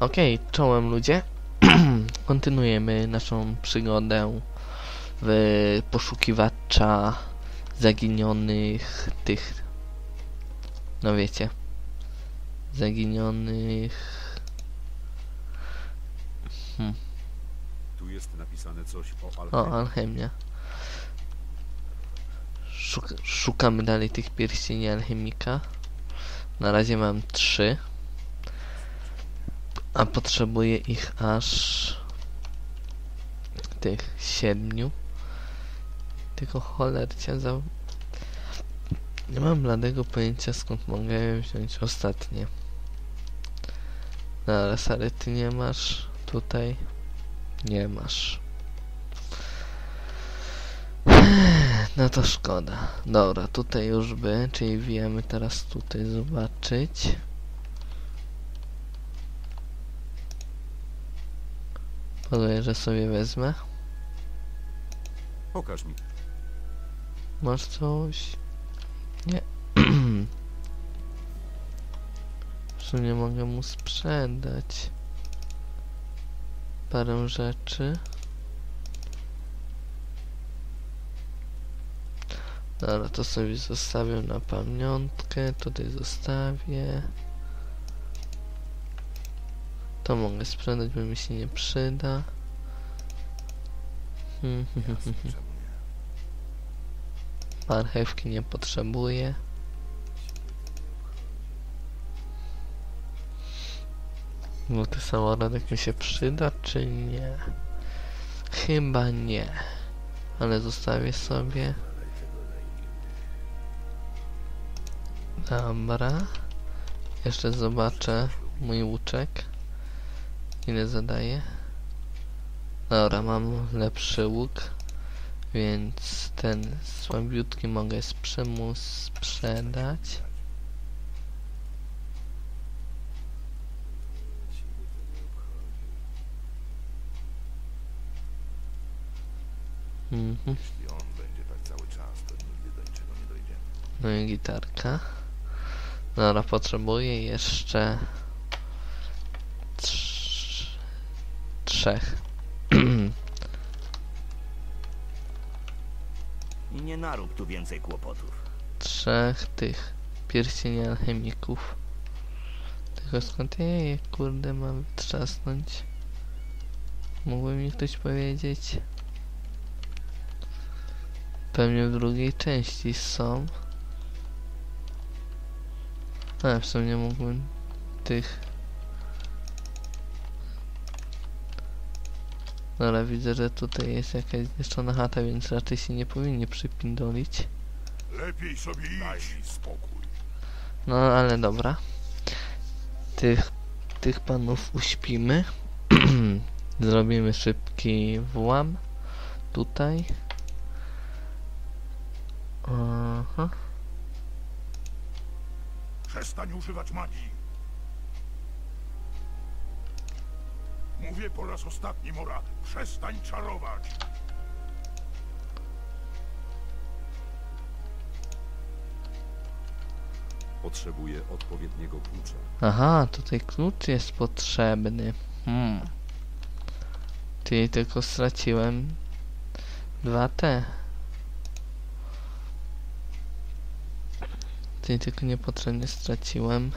Okej, czołem ludzie. Kontynuujemy naszą przygodę w poszukiwacza zaginionych tych. No wiecie. Zaginionych. Hmm. Tu jest napisane coś o O, alchemii. alchemia. Szuk szukamy dalej tych pierścieni alchemika. Na razie mam trzy. A potrzebuję ich aż tych siedmiu. Tylko cholercia za... Nie mam bladego pojęcia skąd mogę wziąć ostatnie. No ale Sary, ty nie masz tutaj. Nie masz. No to szkoda. Dobra, tutaj już by, czyli wiemy teraz tutaj zobaczyć. Podaję, że sobie wezmę. Pokaż mi. Masz coś? Nie. Że nie mogę mu sprzedać parę rzeczy. Dobra, to sobie zostawię na pamiątkę. Tutaj zostawię. To mogę sprzedać, bo mi się nie przyda. Hmm, hmm, hmm? Marchewki nie potrzebuję. Bo ten samorodek mi się przyda, czy nie? Chyba nie. Ale zostawię sobie. Dobra. Jeszcze zobaczę mój łuczek. Ile zadaje? Dobra, mam lepszy łuk. Więc ten słabiutki mogę z przymus sprzedać. Mhm. Tak. No i gitarka. Dobra, potrzebuję jeszcze trzech. I nie narób tu więcej kłopotów. trzech tych pierścieni alchemików. Tylko skąd ja je kurde mam wytrzasnąć? Mógłby mi ktoś powiedzieć? Pewnie w drugiej części są. A w sumie mógłbym tych. Dobra, widzę, że tutaj jest jakaś zniszczona chata, więc raczej się nie powinni przypindolić. Lepiej sobie idź. Spokój. No ale dobra. Tych, tych panów uśpimy. Zrobimy szybki włam. Tutaj. Aha. Przestań używać magii. Mówię po raz ostatni, Mora. Przestań czarować. Potrzebuję odpowiedniego klucza. Aha, tutaj klucz jest potrzebny. Hmm. Czyli tylko straciłem 2T. Czyli tylko niepotrzebnie straciłem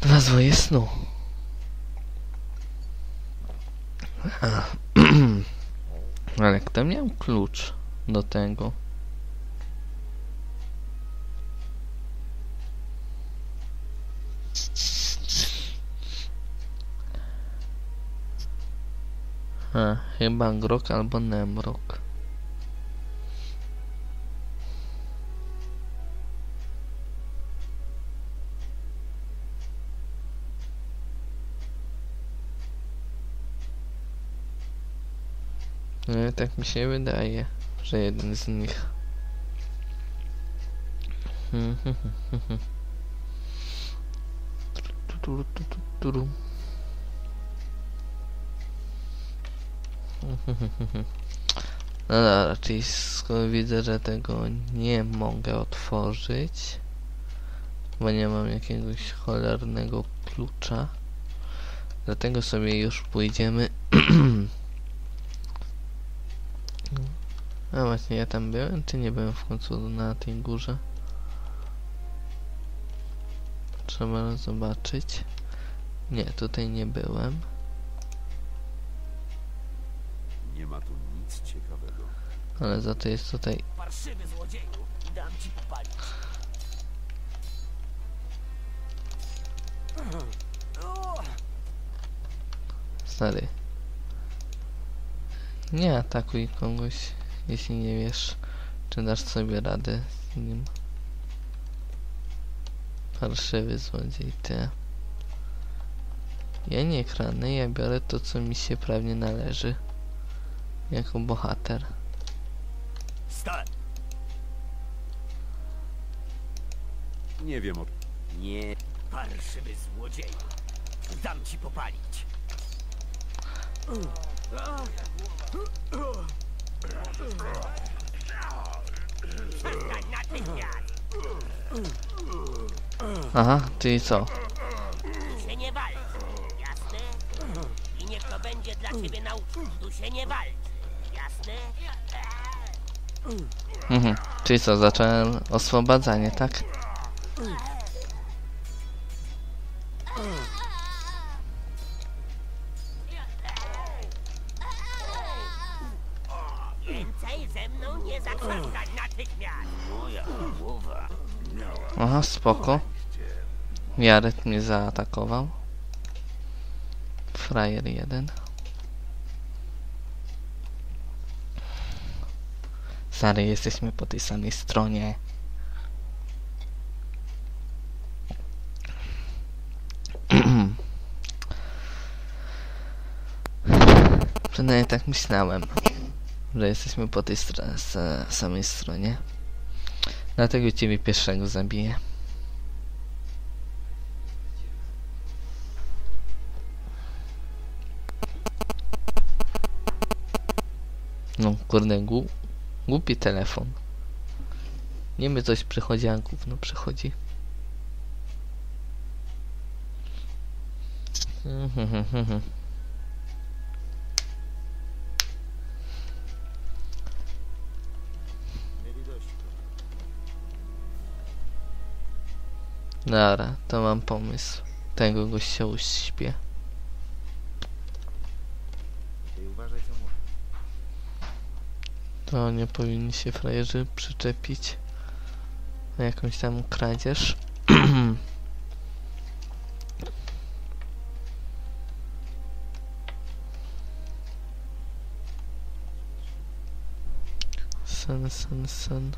dwa zwoje snu. A. Ale kto miał klucz do tego? A, chyba Grok albo Nemrok. No, tak mi się wydaje, że jeden z nich. No dobra, czyli skoro widzę, że tego nie mogę otworzyć, bo nie mam jakiegoś cholernego klucza, Dlatego sobie już pójdziemy. A właśnie, ja tam byłem, czy nie byłem w końcu na tej górze? Trzeba zobaczyć. Nie, tutaj nie byłem. Nie ma tu nic ciekawego. Ale za to jest tutaj Parszywy złodzieju, dam ci popalić. stary. Nie atakuj kogoś, jeśli nie wiesz, czy dasz sobie radę z nim. Parszywy złodziej, ty. Ja nie kradnę, ja biorę to, co mi się prawnie należy. Jako bohater. Stań! Nie wiem o... Nie. Parszywy złodzieju, dam ci popalić. Przestań natychmiast! Aha, czyli co? Tu się nie walczy, jasne? I niech to będzie dla ciebie nauczką. Tu się nie walczy, jasne? Mhm. Czyli co, zacząłem oswobadzanie, tak? Spoko. Jared mnie zaatakował. Frajer jeden. Stary, jesteśmy po tej samej stronie. Przynajmniej tak myślałem, że jesteśmy po tej stro- s- samej stronie. Dlatego ciebie pierwszego zabiję. No kurde, gł głupi telefon. Niby coś przychodzi, a gówno przychodzi. Mhm, Dobra, to mam pomysł. Tego gościa uśpię. Ty uważaj co. To nie powinni się frajerzy przyczepić na jakąś tam kradzież. Sen, sen, sen.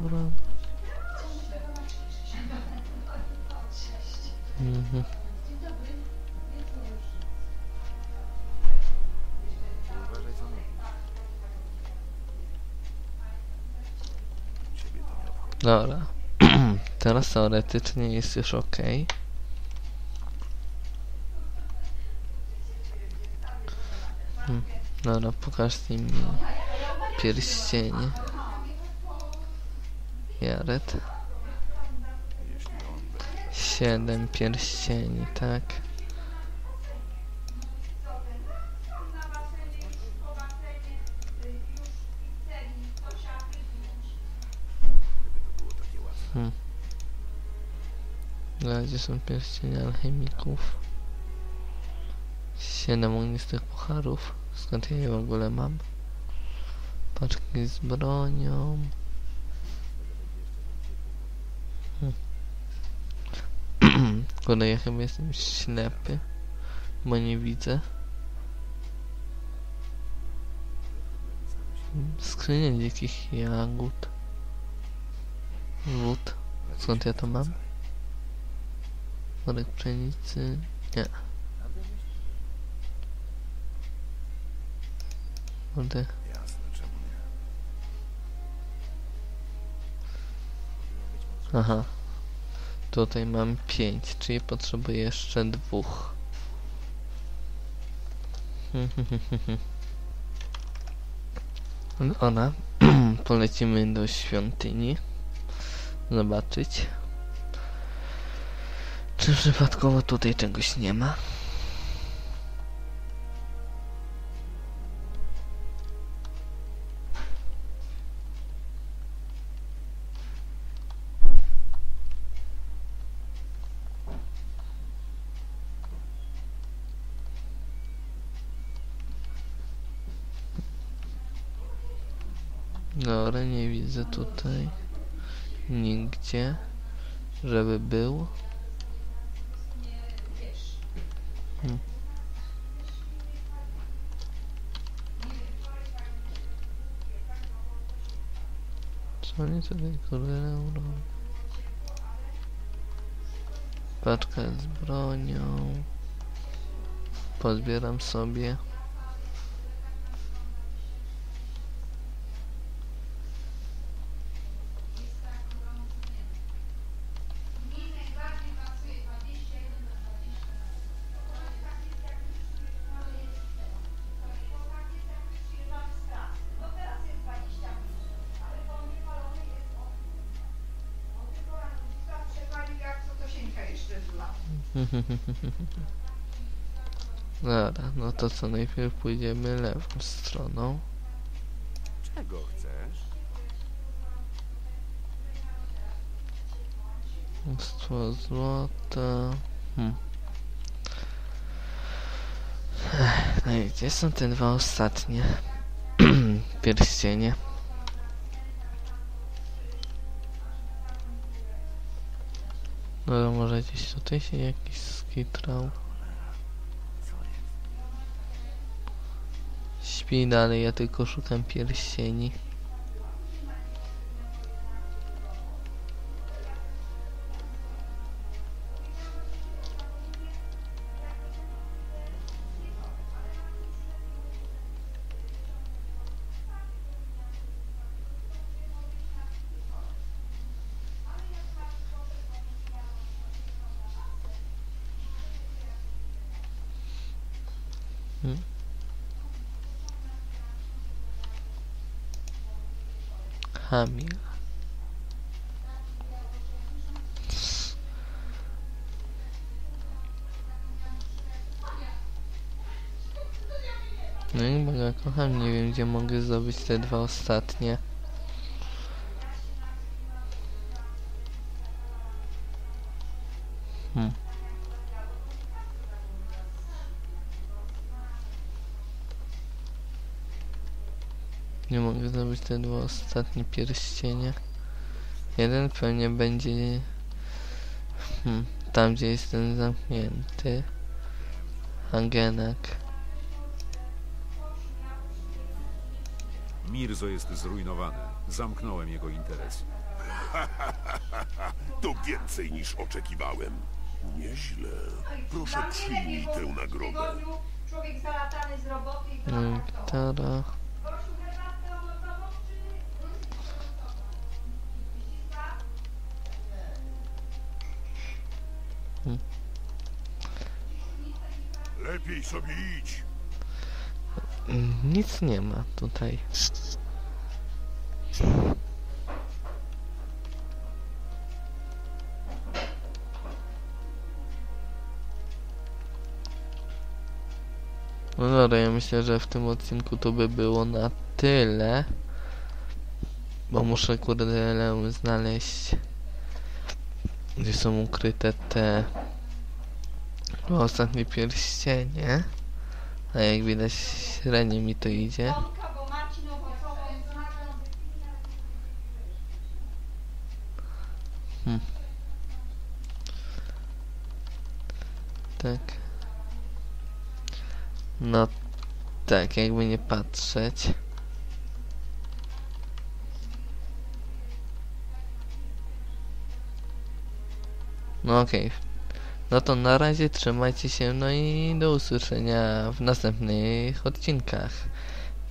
Dobra. Mhm. Dobra. Teraz teoretycznie jest już ok. Hmm. Dobra, pokażcie mi pierścienie. Jared. Siedem pierścieni, tak. gdyby to było takie łatwe. Na razie są pierścienie alchemików. Siedem ognistych pucharów. Skąd ja je w ogóle mam? Paczki z bronią. Hmm. Kurde, ja chyba jestem ślepy. Bo nie widzę. Skrzynia dzikich jagód. Wód. Skąd ja to mam? Worek pszenicy. Nie. Kurde. Aha. Tutaj mam pięć, czyli potrzebuję jeszcze dwóch. Ona. Polecimy do świątyni. zobaczyć. Czy przypadkowo tutaj czegoś nie ma? Dobra, nie widzę tutaj nigdzie, żeby był. Oni tutaj kurde robią? Paczka z bronią. Pozbieram sobie. Dobra, no to co najpierw pójdziemy lewą stroną. Czego chcesz? Mnóstwo złota. Hmm. No i gdzie są te dwa ostatnie pierścienie? No to może gdzieś tutaj się jakiś skitrał. Śpi dalej, ja tylko szukam pierścieni. Hamil. No i bo kocham, nie wiem gdzie mogę zdobyć te dwa ostatnie. Nie mogę zdobyć te dwa ostatnie pierścienie. Jeden pewnie będzie hmm, tam gdzie jest ten zamknięty. Agenak. Mirzo jest zrujnowany. Zamknąłem jego interes. To więcej niż oczekiwałem. Nieźle. Proszę przyjmij tę nagrodę. Człowiek zalatany z roboty i Lepiej sobie idź. Nic nie ma tutaj. No dobra, ja myślę, że w tym odcinku to by było na tyle. Bo muszę kurde znaleźć gdzie są ukryte te dwa ostatnie pierścienie. A jak widać średnio mi to idzie. Znaczą. Tak. No tak, jakby nie patrzeć. No okej. No to na razie trzymajcie się, no i do usłyszenia w następnych odcinkach.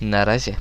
Na razie.